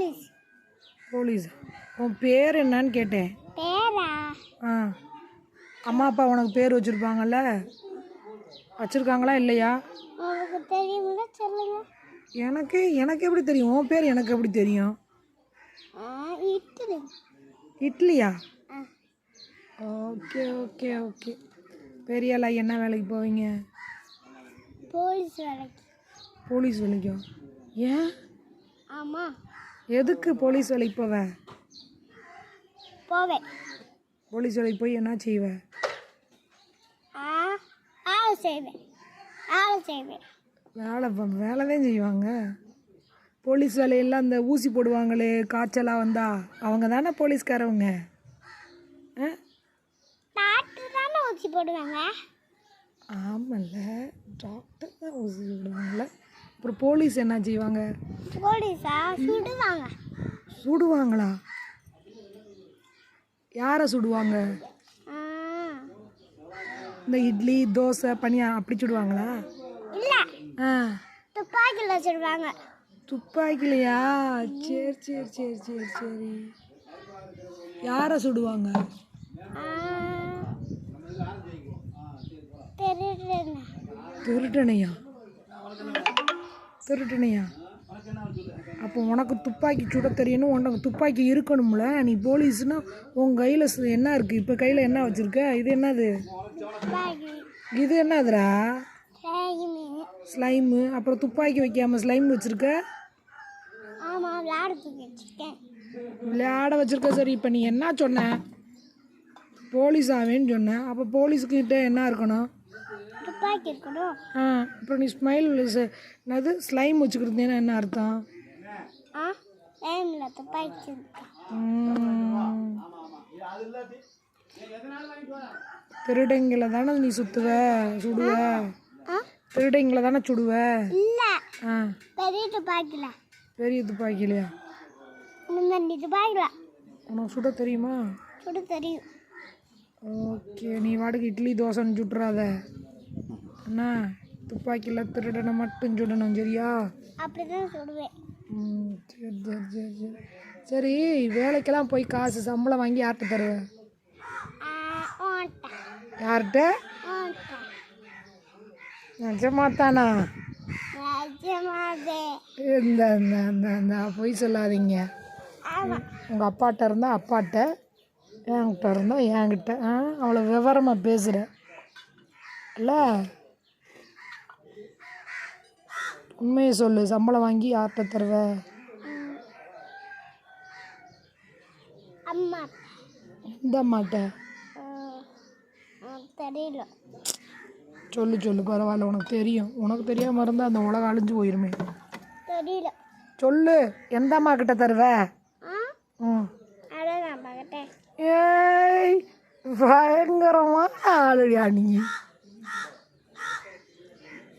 Police. Police. உன் பேர் என்னன்னு கேட்டேன். பேரா? ஆ. அம்மா அப்பா உனக்கு பேர் வச்சுருப்பாங்கல்ல? வச்சுருக்காங்களா இல்லையா? உங்களுக்கு தெரியுங்களா சொல்லுங்க. எனக்கு எனக்கு எப்படி தெரியும்? உன் பேர் எனக்கு எப்படி தெரியும்? இட்லி. இட்லியா? Okay okay okay. பெரியாளா என்ன வேலைக்கு போவீங்க? போலீஸ் வேலைக்கு. போலீஸ் வேலைக்கும் ஏன்? ஆமாம் எதுக்கு போலீஸ் வேலைக்கு போவ? போவேன் போலீஸ் வேலைக்கு போய் என்ன செய்வ? ஆ ஆள் செய்வேன் ஆள் செய்வேன் வேலை வேலை தான் செய்வாங்க. போலீஸ் வேலையெல்லாம் அந்த ஊசி போடுவாங்களே காய்ச்சலாக வந்தா அவங்க தானே போலீஸ்காரவங்க? டாக்டர் தானே ஊசி போடுவாங்க. ஆமல்ல டாக்டர் தான் ஊசி போடுவாங்கல்ல அப்புறம் போலீஸ் என்ன செய்வாங்க? போலீஸா? சுடுவாங்க. சுடுவாங்களா? யாரை சுடுவாங்க? இந்த இட்லி தோசை பனியா அப்படி சுடுவாங்களா? இல்லை. ஆ. துப்பாக்கியில் சுடுவாங்க. துப்பாக்கிலையா? சரி சரி சரி சரி சரி. யாரை சுடுவாங்க? தெரியுதுண்ணே திருட்டுனையா? அப்போ உனக்கு துப்பாக்கி சுட தெரியணும் உனக்கு துப்பாக்கி இருக்கணும்ல நீ போலீஸ்னா உன் கையில் என்ன இருக்குது இப்போ கையில் என்ன வச்சுருக்க? இது என்னது? இது என்னதுடா? ஸ்லைமு. அப்புறம் துப்பாக்கி வைக்காம ஸ்லைம் வச்சுருக்க? ஆமாம் விளையாட வச்சுருக்க. சரி இப்போ நீ என்ன சொன்ன? போலீஸ் ஆவேன்னு சொன்ன. அப்போ போலீஸ்கிட்ட என்ன இருக்கணும்? துப்பாக்கி இருக்கணும் ஆ அப்புறம் நீ ஸ்மைல் என்னது ஸ்லைம் வச்சுக்கிறதுனா என்ன அர்த்தம்? ஆ டைமில் துப்பாக்கி. திருடங்களை தானே நீ சுத்துவ சுடுவ? திருடங்களை தானே சுடுவ? இல்லை. ஆ. பெரிய துப்பாக்கியில் பெரிய துப்பாக்கி இல்லையா இந்த ரெண்டு துப்பாக்கியில் உனக்கு சுட தெரியுமா? சுட தெரியும். ஓகே நீ வாடகை இட்லி தோசைன்னு சுட்டுறாத என்ன துப்பாக்கியில் திருடனை மட்டும் சுடணும் சரியா? அப்படி தான் சுடுவேன் ம் சரி சரி சரி சரி. சரி வேலைக்கெல்லாம் போய் காசு சம்பளம் வாங்கி யார்கிட்ட தருவேன் யார்கிட்ட? நிஜமாத்தானா? நிஜமாவே. இந்த இந்த இந்த இந்த பொய் சொல்லாதீங்க. உங்கள் அப்பாட்ட இருந்தால் அப்பாட்ட என்கிட்ட இருந்தால் என்கிட்ட. ஆ அவ்வளோ விவரமாக பேசுகிற இல்ல? உண்மையை சொல்லு. சம்பளம் வாங்கி யார்கிட்ட தருவ? அம்மா இந்த அம்மாட்ட தெரியல. சொல்லு சொல்லு. பரவாயில்ல உனக்கு தெரியும். உனக்கு தெரியாமல் இருந்தால் அந்த உலகம் அழிஞ்சு போயிருமே. தெரியல. சொல்லு எந்த அம்மா கிட்ட தருவ? ம். ஏய் பயங்கரமான ஆளுடியா நீ.